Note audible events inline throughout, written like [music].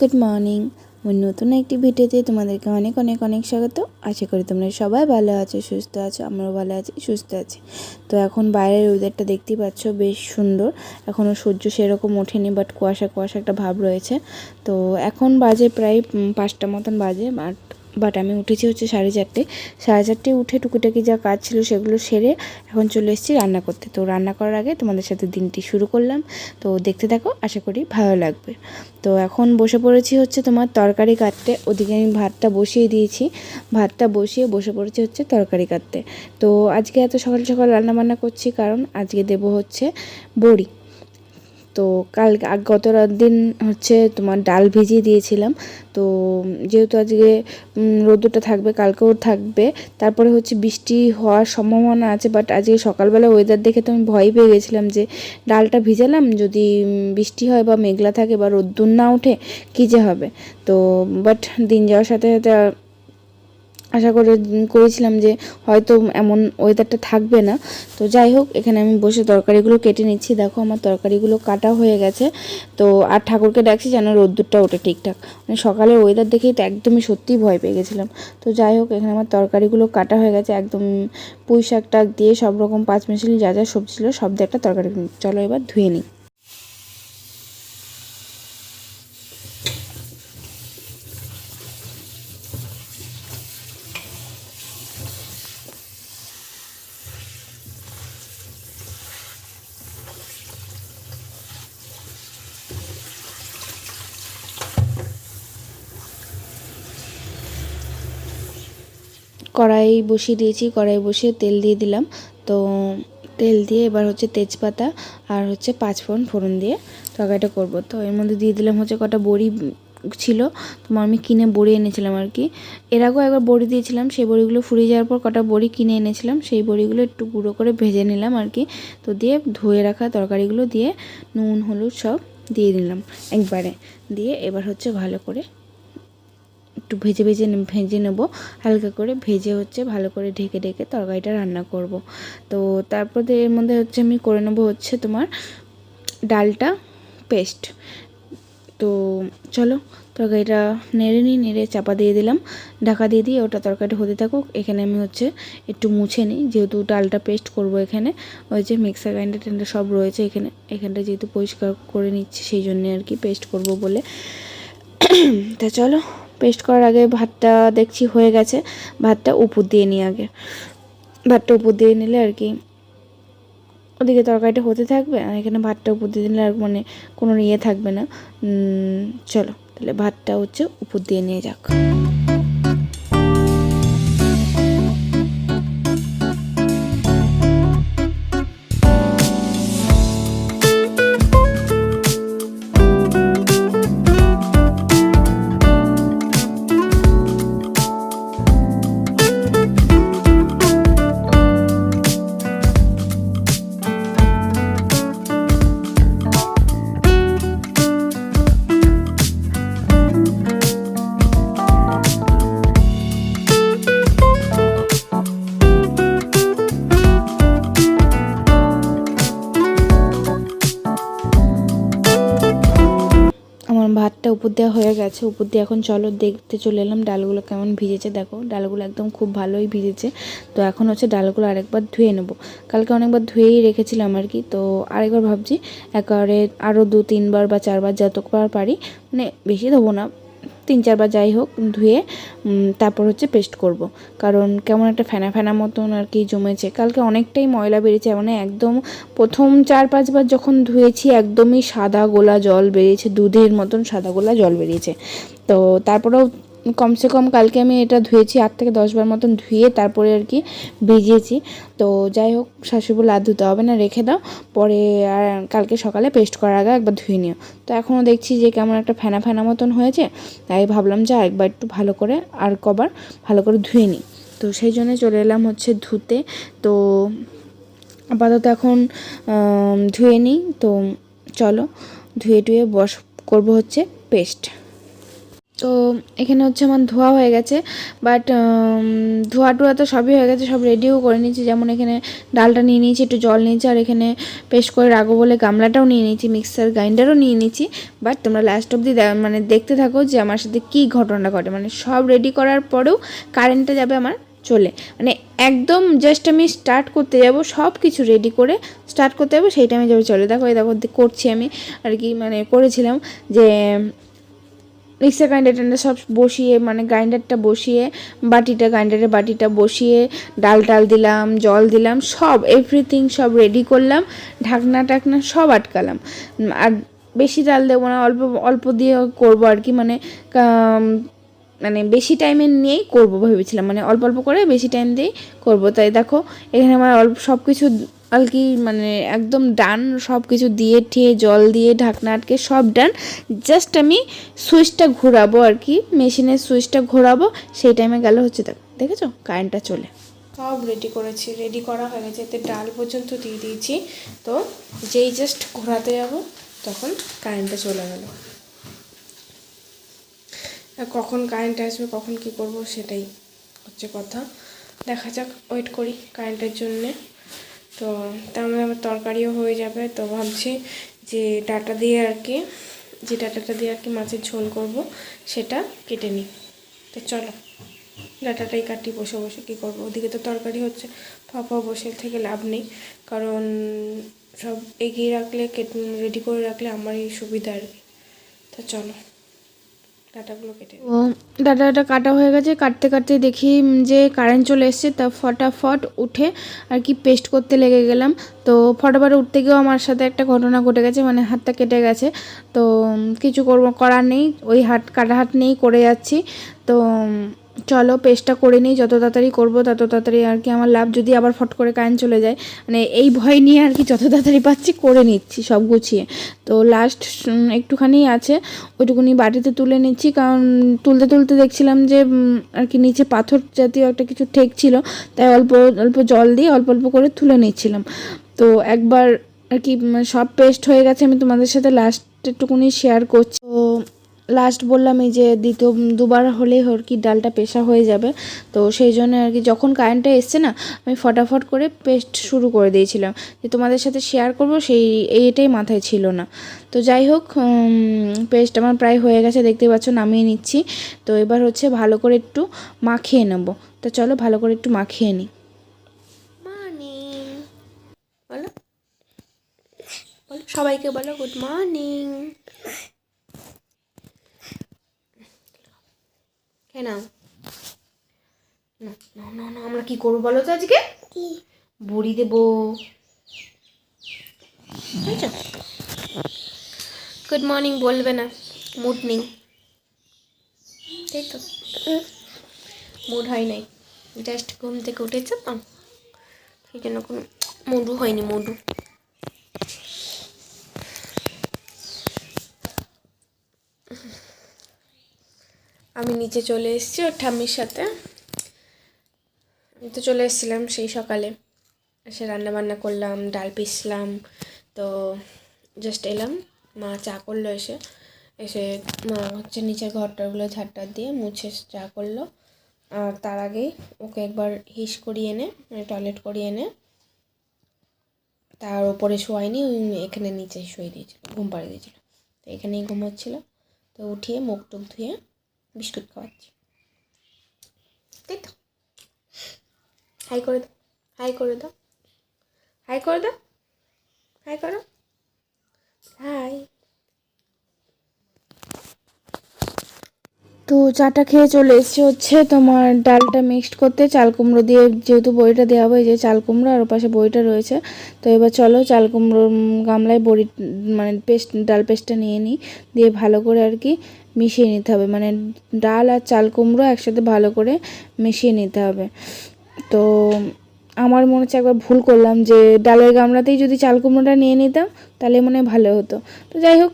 Good morning আমার নতুন একটি ভিডিওতে তোমাদেরকে অনেক অনেক অনেক স্বাগত। আশা করি তোমরা সবাই ভালো আছো, সুস্থ আছো, আমরাও ভালো আছি, সুস্থ আছি। তো এখন বাইরের ওয়েদারটা দেখতেই পাচ্ছ বেশ সুন্দর। এখনও সূর্য সেরকম ওঠেনি বাট কুয়াশা কুয়াশা একটা ভাব রয়েছে। তো এখন বাজে প্রায় পাঁচটা মতন বাজে বাট বাট আমি উঠেছি হচ্ছে সাড়ে চারটে। সাড়ে চারটে উঠে টুকিটাকি যা কাজ ছিল সেগুলো সেরে এখন চলে এসেছি রান্না করতে। তো রান্না করার আগে তোমাদের সাথে দিনটি শুরু করলাম। তো দেখতে থাকো, আশা করি ভালো লাগবে। তো এখন বসে পড়েছি হচ্ছে তোমার তরকারি কাটতে। ওদিকে আমি ভাতটা বসিয়ে দিয়েছি। ভাতটা বসিয়ে বসে পড়েছি হচ্ছে তরকারি কাটতে। তো আজকে এত সকাল সকাল রান্না বান্না করছি কারণ আজকে দেব হচ্ছে বড়ি। তো কাল গত দিন হচ্ছে তোমার ডাল ভিজিয়ে দিয়েছিলাম। তো যেহেতু আজকে রোদ্দুরটা থাকবে, কালকেও থাকবে, তারপরে হচ্ছে বৃষ্টি হওয়ার সম্ভাবনা আছে বাট আজকে সকালবেলা ওয়েদার দেখে তো আমি ভয় পেয়ে গেছিলাম যে ডালটা ভিজালাম, যদি বৃষ্টি হয় বা মেঘলা থাকে বা রোদ্দুর না ওঠে, কী যে হবে? তো বাট দিন যাওয়ার সাথে সাথে আশা করে, করেছিলাম যে হয়তো এমন ওয়েদারটা থাকবে না। তো যাই হোক, এখানে আমি বসে তরকারিগুলো কেটে নিচ্ছি। দেখো আমার তরকারিগুলো কাটা হয়ে গেছে। তো আর ঠাকুরকে ডাকছি যেন রোদ্দুরটা ওঠে ঠিকঠাক। মানে সকালে ওয়েদার দেখেই তো একদমই সত্যিই ভয় পেয়ে গেছিলাম। তো যাই হোক, এখানে আমার তরকারিগুলো কাটা হয়ে গেছে। একদম পুঁই শাক টাক দিয়ে সব রকম পাঁচ মিশালি যা যা সবজি ছিল, সব দিয়ে একটা তরকারি। চলো এবার ধুয়ে নিই। কড়াই বসিয়ে দিয়েছি, কড়াই বসিয়ে তেল দিয়ে দিলাম। তো তেল দিয়ে এবার হচ্ছে তেজপাতা আর হচ্ছে পাঁচ পাঁচফোড়ন ফোড়ন দিয়ে তরকারিটা করব। তো এর মধ্যে দিয়ে দিলাম হচ্ছে কটা বড়ি ছিল তোমার আমি কিনে বড়ি এনেছিলাম আর কি। এর আগেও একবার বড়ি দিয়েছিলাম, সেই বড়িগুলো ফুরিয়ে যাওয়ার পর কটা বড়ি কিনে এনেছিলাম, সেই বড়িগুলো একটু গুঁড়ো করে ভেজে নিলাম আর কি। তো দিয়ে ধুয়ে রাখা তরকারিগুলো দিয়ে নুন, হলুদ সব দিয়ে দিলাম একবারে। দিয়ে এবার হচ্ছে ভালো করে একটু ভেজে ভেজে ভেজে নেব। হালকা করে ভেজে হচ্ছে ভালো করে ঢেকে ঢেকে তরকারিটা রান্না করব। তো তারপর এর মধ্যে হচ্ছে আমি করে নেব হচ্ছে তোমার ডালটা পেস্ট। তো চলো তরকারিটা নেড়ে নিই, নেড়ে চাপা দিয়ে দিলাম। ঢাকা দিয়ে দিয়ে ওটা তরকারিটা হতে থাকুক। এখানে আমি হচ্ছে একটু মুছে নিই, যেহেতু ডালটা পেস্ট করব এখানে। ওই যে মিক্সার গ্রাইন্ডার টেন্ডার সব রয়েছে এখানে। এখানটা যেহেতু পরিষ্কার করে নিচ্ছি, সেই জন্য আর কি পেস্ট করব বলে। [coughs] তা চলো পেস্ট করার আগে ভাতটা দেখছি হয়ে গেছে, ভাতটা উপর দিয়ে নিই আগে। ভাতটা উপর দিয়ে নিলে আর কি ওদিকে তরকারিটা হতে থাকবে, আর এখানে ভাতটা উপর দিয়ে দিলে আর মানে কোনো ইয়ে থাকবে না। চলো, তাহলে ভাতটা হচ্ছে উপর দিয়ে নিয়ে যাক। ভাতটা উপর দেওয়া হয়ে গেছে, উপর দিয়ে এখন চলো দেখতে চলে এলাম ডালগুলো কেমন ভিজেছে। দেখো, ডালগুলো একদম খুব ভালোই ভিজেছে। তো এখন হচ্ছে ডালগুলো আরেকবার ধুয়ে নেব। কালকে অনেকবার ধুয়েই রেখেছিলাম আর কি, তো আরেকবার ভাবছি একবারে আরও দু তিনবার বা চারবার যতবার পারি মানে বেশি ধোবো না তিন চারবার যাই হোক ধুয়ে তারপর হচ্ছে পেস্ট করব। কারণ কেমন একটা ফেনা ফেনা মতন আর কি জমেছে কালকে অনেকটাই ময়লা বেরিয়েছে মানে একদম প্রথম চার পাঁচবার যখন ধুয়েছি একদমই সাদা গোলা জল বেরিয়েছে, দুধের মতন সাদা গোলা জল বেরিয়েছে তো তারপরেও কমসে কম কালকে আমি এটা ধুয়েছি, আট থেকে দশবার মতন ধুয়ে তারপরে আর কি ভিজিয়েছি। তো যাই হোক শাশুড়ি আর ধুতে হবে না, রেখে দাও। পরে আর কালকে সকালে পেস্ট করার আগে একবার ধুয়ে নিও। তো এখনও দেখছি যে কেমন একটা ফেনা ফেনা মতন হয়েছে, তাই ভাবলাম যে আরেকবার একটু ভালো করে আর কবার ভালো করে ধুয়ে নিই। তো সেই জন্য চলে এলাম হচ্ছে ধুতে। তো আপাতত এখন ধুয়ে নিই। তো চলো ধুয়ে টুয়ে বস, করব হচ্ছে পেস্ট। তো এখানে হচ্ছে আমার ধোয়া হয়ে গেছে বাট ধোয়া টোয়া তো সবই হয়ে গেছে, সব রেডিও করে নিয়েছি। যেমন এখানে ডালটা নিয়ে নিয়েছি, একটু জল নিয়েছি, আর এখানে পেস্ট করে রাখব বলে গামলাটাও নিয়ে নিয়েছি মিক্সার গ্রাইন্ডারও নিয়ে নিয়েছি। বাট তোমরা লাস্ট অব্দি মানে দেখতে থাকো যে আমার সাথে কী ঘটনা ঘটে। মানে সব রেডি করার পরেও কারেন্টটা যাবে আমার চলে। মানে একদম জাস্ট আমি স্টার্ট করতে যাব, সব কিছু রেডি করে স্টার্ট করতে যাব, সেই টাইমে যাবে চলে। দেখো, এই দেখো, করছি আমি, আর কি মানে করেছিলাম যে মিক্সার গ্রাইন্ডার টাইন্ডার সব বসিয়ে মানে গ্রাইন্ডারটা বসিয়ে, বাটিটা গ্রাইন্ডারের বাটিটা বসিয়ে, ডাল টাল দিলাম, জল দিলাম, সব এভরিথিং সব রেডি করলাম, ঢাকনা টাকনা সব আটকালাম। আর বেশি ডাল দেবো না, অল্প অল্প দিয়ে করব আর কি মানে মানে বেশি টাইমে নিয়েই করব ভেবেছিলাম মানে অল্প অল্প করে বেশি টাইম দিয়েই করব। তাই দেখো, এখানে আমার অল্প সব কিছু আর কি মানে একদম ডান সব কিছু দিয়ে ঠিয়ে, জল দিয়ে, ঢাকনা আটকে সব ডান জাস্ট আমি সুইচটা ঘোরাবো আর কি মেশিনের সুইচটা ঘোরাবো, সেই টাইমে গেল হচ্ছে দেখো, দেখেছ? কারেন্টটা চলে। সব রেডি করেছি রেডি করা হয়ে গেছে। এতে ডাল পর্যন্ত দিয়ে দিয়েছি। তো যেই জাস্ট ঘোরাতে যাব, তখন কারেন্টটা চলে গেল। কখন কারেন্ট আসবে, কখন কি করব, সেটাই হচ্ছে কথা। দেখা যাক ওয়েট করি কারেন্টের জন্যে। তো তার মধ্যে আমার তরকারিও হয়ে যাবে। তো ভাবছি যে ডাটা দিয়ে আর কি, যে ডাটাটা দিয়ে আর কি মাছের ঝোল করব, সেটা কেটে নিই। তো চলো, ডাটাটাই কাটি, বসে বসে কী করব? ওদিকে তো তরকারি হচ্ছে, ফাঁপা বসে থেকে লাভ নেই। কারণ সব এগিয়ে রাখলে, কেটে রেডি করে রাখলে আমারই সুবিধা আর কি। তো চলো। ডাটাগুলো কেটে ও ডাটাটা কাটা হয়ে গেছে। কাটতে কাটতে দেখি যে কারেন্ট চলে এসছে, তা ফটাফট উঠে আর কি পেস্ট করতে লেগে গেলাম। তো ফটাফট উঠতে গিয়েও আমার সাথে একটা ঘটনা ঘটে গেছে মানে হাতটা কেটে গেছে। তো কিছু করব করার নেই, ওই হাট কাটা হাট নেই করে যাচ্ছি। তো চলো পেস্টটা করে নিই, যত তাড়াতাড়ি করব তত তাড়াতাড়ি আর কি আমার লাভ যদি আবার ফট করে কারেন্ট চলে যায়। মানে এই ভয় নিয়ে আর কি যত তাড়াতাড়ি পাচ্ছি করে নিচ্ছি, সব গুছিয়ে। তো লাস্ট একটুখানি আছে, ওইটুকুনি বাটিতে তুলে নিচ্ছি, কারণ তুলতে তুলতে দেখছিলাম যে আর কি নিচে পাথর জাতীয় একটা কিছু ঠেক ছিল, তাই অল্প অল্প জল দিয়ে অল্প অল্প করে তুলে নিচ্ছিলাম। তো একবার আর কি সব পেস্ট হয়ে গেছে, আমি তোমাদের সাথে লাস্ট একটুকুনি শেয়ার করছি। তো লাস্ট বললাম এই যে দ্বিতীয়, দুবার হলেই কি ডালটা পেশা হয়ে যাবে। তো সেই জন্য আর কি যখন কারেন্টটা এসছে না, আমি ফটাফট করে পেস্ট শুরু করে দিয়েছিলাম। যে তোমাদের সাথে শেয়ার করব, সেই এইটাই মাথায় ছিল না। তো যাই হোক পেস্ট আমার প্রায় হয়ে গেছে দেখতে পাচ্ছ নামিয়ে নিচ্ছি। তো এবার হচ্ছে ভালো করে একটু মাখিয়ে নেব। তো চলো ভালো করে একটু মাখিয়ে নিই সবাইকে বলো গুড মর্নিং নাও না? না না না আমরা কি করব বলো তো আজকে? বড়ি দেবো। গুড মর্নিং বলবে না মুড নেই। তাই তো মুড হয় নাই। জাস্ট ঘুম থেকে উঠেছে তো সেই জন্য কোনো মধু হয়নি মধু আমি নিচে চলে এসেছি ওর ঠাম্মির সাথে। আমি তো চলে এসেছিলাম সেই সকালে। এসে রান্না বান্না করলাম, ডাল পিসলাম, তো জাস্ট এলাম। মা চা করল এসে। এসে মা হচ্ছে নিচের ঘরটাগুলো ঝাড়টা দিয়ে মুছে চা করল। আর তার আগেই ওকে একবার হিস করিয়ে এনে মানে টয়লেট করিয়ে এনে, তার ওপরে শোয়াইনি ওই এখানে নিচে শুয়ে দিয়েছিল, ঘুম পাড়িয়ে দিয়েছিল। তো এখানেই ঘুমোচ্ছিল। তো উঠিয়ে মুখ টুক ধুয়ে বিস্কুট খাওয়াচ্ছি তাই তো হাই করে দাও, হাই করে দাও, হাই করে দাও, হাই করো। হাই। তো চাটা খেয়ে চলে এসেছে হচ্ছে তোমার ডালটা মিক্সড করতে, চাল কুমড়ো দিয়ে যেহেতু বড়িটা দেওয়া হবে যে চাল কুমড়ো আর ওপাশে বড়িটা রয়েছে। তো এবার চলো চাল কুমড়ো গামলায় বড়ি মানে পেস্ট, ডাল পেস্টটা নিয়ে নিই, দিয়ে ভালো করে আর কি মিশিয়ে নিতে হবে। মানে ডাল আর চাল কুমড়ো একসাথে ভালো করে মিশিয়ে নিতে হবে। তো আমার মনে হচ্ছে একবার ভুল করলাম যে ডালের গামলাতেই যদি চাল কুমড়োটা নিয়ে নিতাম, তাহলে মনে ভালো হতো। তো যাই হোক,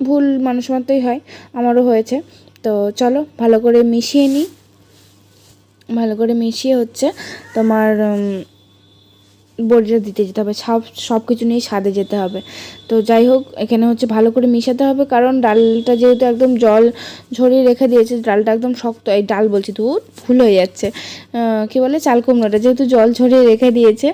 ভুল মানুষ মাত্রই হয়, আমারও হয়েছে। তো চলো ভালো করে মিশিয়ে নিই। ভালো করে মিশিয়ে হচ্ছে তোমার বড়িটা দিতে যেতে হবে, সব সব কিছু নিয়ে স্বাদে যেতে হবে। তো যাই হোক, এখানে হচ্ছে ভালো করে মিশাতে হবে, কারণ ডালটা যেহেতু একদম জল ঝরিয়ে রেখে দিয়েছে, ডালটা একদম শক্ত, এই ডাল বলছি তো ভুল হয়ে যাচ্ছে। কী বলে? চাল কুমড়োটা যেহেতু জল ঝরিয়ে রেখে দিয়েছে,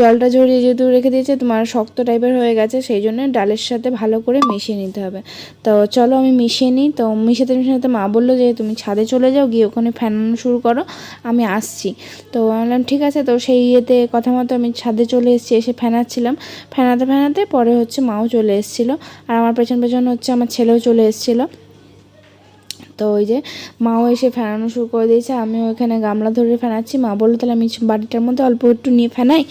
জলটা ঝরিয়ে যেহেতু রেখে দিয়েছে, তোমার শক্ত টাইপের হয়ে গেছে, সেই জন্য ডালের সাথে ভালো করে মিশিয়ে নিতে হবে। তো চলো আমি মিশিয়ে নিই। তো মিশাতে মিশাতে মা বলল যে, তুমি ছাদে চলে যাও, গিয়ে ওখানে ফ্যানানো শুরু করো, আমি আসছি। তো বললাম, ঠিক আছে। তো সেই ইয়েতে কথা মতো আমি ছাদে চলে এসেছি, এসে ফেনাচ্ছিলাম। ফেনাতে ফেনাতে পরে হচ্ছে মাও চলে এসেছিল আর আমার পেছন পেছন হচ্ছে আমার ছেলেও চলে এসেছিল। তো ওই যে মাও এসে ফেনানো শুরু করে দিয়েছে আমি ওইখানে গামলা ধরে ফেনাচ্ছি। মা বলল, তাহলে আমি বাড়িটার মধ্যে অল্প একটু নিয়ে ফেনাই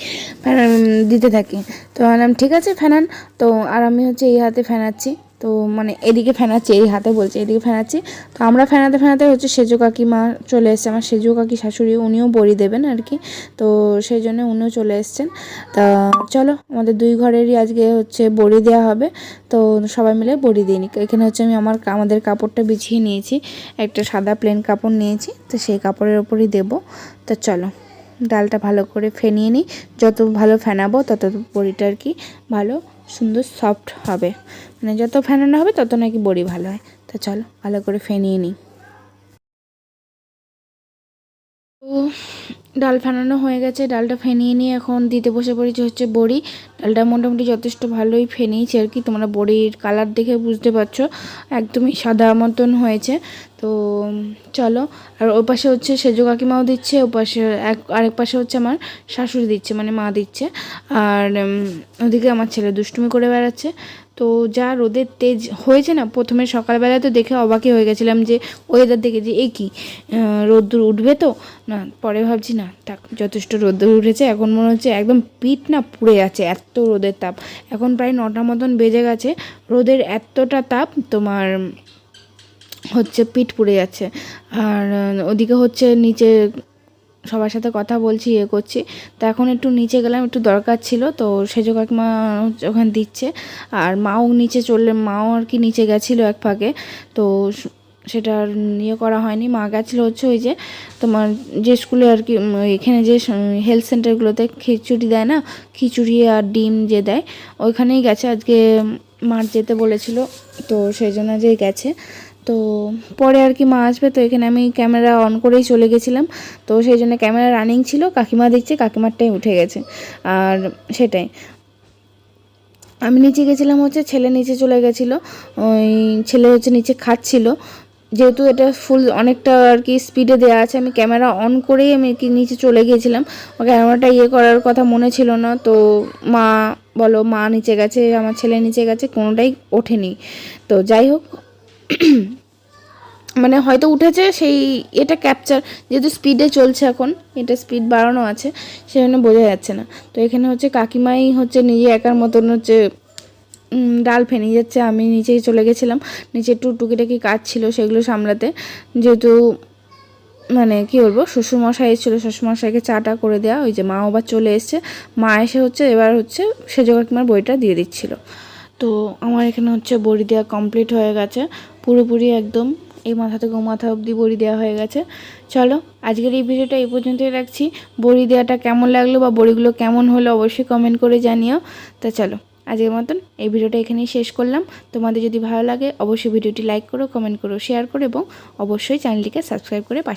ফেনা দিতে থাকি। তো বললাম, ঠিক আছে, ফেনান। তো আর আমি হচ্ছে এই হাতে ফেনাচ্ছি। তো মানে এদিকে ফেনাচ্ছি, এই হাতে বলছে এদিকে ফেনাচ্ছি। তো আমরা ফেনাতে ফেনাতে হচ্ছে সেজো কাকিমা চলে এসছে, আমার সেজো কাকি শাশুড়ি, উনিও বড়ি দেবেন আর কি। তো সেই জন্য উনিও চলে এসছেন। তা চলো, আমাদের দুই ঘরেরই আজকে হচ্ছে বড়ি দেওয়া হবে। তো সবাই মিলে বড়ি দিই এখানে হচ্ছে আমি আমার আমাদের কাপড়টা বিছিয়ে নিয়েছি। একটা সাদা প্লেন কাপড় নিয়েছি। তো সেই কাপড়ের ওপরই দেবো। তো চলো, ডালটা ভালো করে ফেনিয়ে নিই। যত ভালো ফেনাবো, তত বড়িটা আর কি ভালো, সুন্দর সফট হবে। মানে যত ফেনানো হবে তত নাকি বড়ি ভালো হয়। তো চলো, ভালো করে ফেনিয়ে নিই। তো ডাল ফেনানো হয়ে গেছে, ডালটা ফেনিয়ে নিয়ে এখন দিতে বসে পড়েছি হচ্ছে বড়ি। ডালটা মোটামুটি যথেষ্ট ভালোই ফেনিয়েছি আর কি, তোমরা বড়ির কালার দেখে বুঝতে পারছ, একদমই সাদা মতন হয়েছে। তো চলো। আর ওই পাশে হচ্ছে সেজো কাকিমাও দিচ্ছে, ও পাশে এক, আরেক পাশে হচ্ছে আমার শাশুড়ি দিচ্ছে মানে মা দিচ্ছে। আর ওদিকে আমার ছেলে দুষ্টুমি করে বেড়াচ্ছে। তো যা রোদের তেজ হয়েছে না, প্রথমে সকালবেলা তো দেখে অবাকই হয়ে গেছিলাম যে ওয়েদার দেখে যে এই কি? রোদ্দুর উঠবে তো? না, পরে ভাবছি, না, থাক, যথেষ্ট রোদ্দুর উঠেছে। এখন মনে হচ্ছে একদম পিঠ না পুড়ে যাচ্ছে এত রোদের তাপ। এখন প্রায় নটা মতন বেজে গেছে। রোদের এতটা তাপ তোমার হচ্ছে পিঠ পুড়ে যাচ্ছে। আর ওদিকে হচ্ছে নিচে সবার সাথে কথা বলছি ইয়ে করছি। তো এখন একটু নিচে গেলাম, একটু দরকার ছিল, তো সেজো কাকিমা ওখানে দিচ্ছে। আর মাও নিচে চললে, মাও আর কি নিচে গেছিল এক ফাঁকে, তো সেটা আর ইয়ে করা হয়নি। মা গেছিল হচ্ছে ওই যে তোমার যে স্কুলে আর কি এখানে যে হেলথ সেন্টারগুলোতে খিচুড়ি দেয় না, খিচুড়ি আর ডিম যে দেয়, ওইখানেই গেছে। আজকে মার যেতে বলেছিল, তো সেই জন্য যে গেছে। তো পরে আর কি মা আসবে, তো এখানে আমি ক্যামেরা অন করেই চলে গেছিলাম। তো সেই জন্য ক্যামেরা রানিং ছিল, কাকিমা দেখছে, কাকিমারটাই উঠে গেছে। আর সেটাই। আমি নিচে গেছিলাম হচ্ছে, ছেলে নিচে চলে গেছিল, ওই ছেলে হচ্ছে নিচে খাচ্ছিল যেহেতু এটা ফুল অনেকটা আর কি স্পিডে দেওয়া আছে, আমি ক্যামেরা অন করেই আমি কি নিচে চলে গিয়েছিলাম ক্যামেরাটা ইয়ে করার কথা মনে ছিল না, তো মা বলো, মা নিচে গেছে, আমার ছেলে নিচে গেছে, কোনোটাই ওঠেনি। তো যাই হোক [clears throat] মানে হয়তো উঠেছে সেই এটা ক্যাপচার যেহেতু স্পিডে চলছে এখন, এটা স্পিড বাড়ানো আছে সেই জন্য বোঝা যাচ্ছে না। তো এখানে হচ্ছে কাকিমাই হচ্ছে নিজে একার মতন হচ্ছে ডাল ফেনে যাচ্ছে, আমি নিচেই চলে গেছিলাম। নিচে একটু টুকিটাকি কাজ ছিল সেগুলো সামলাতে। যেহেতু মানে কি বলব, শ্বশুরমশাই এসেছিল, শ্বশুরমশাইকে চাটা করে দেওয়া ওই যে মা আবার চলে এসছে। মা এসে হচ্ছে এবার হচ্ছে সেজো কাকিমার বইটা দিয়ে দিচ্ছিল। তো আমার এখানে হচ্ছে বড়ি দেওয়া কমপ্লিট হয়ে গেছে। পুরোপুরি একদম এই মাথা থেকে মাথা অবধি বড়ি দেওয়া হয়ে গেছে। চলো, আজকের এই ভিডিওটা এই পর্যন্তই রাখছি। বড়ি দেওয়াটা কেমন লাগল বা বড়িগুলো কেমন হলো অবশ্যই কমেন্ট করে জানিও। তা চলো, আজকের মতন এই ভিডিওটা এখানেই শেষ করলাম। তোমাদের যদি ভালো লাগে, অবশ্যই ভিডিওটি লাইক করো কমেন্ট করো শেয়ার করো এবং অবশ্যই চ্যানেলটিকে সাবস্ক্রাইব করে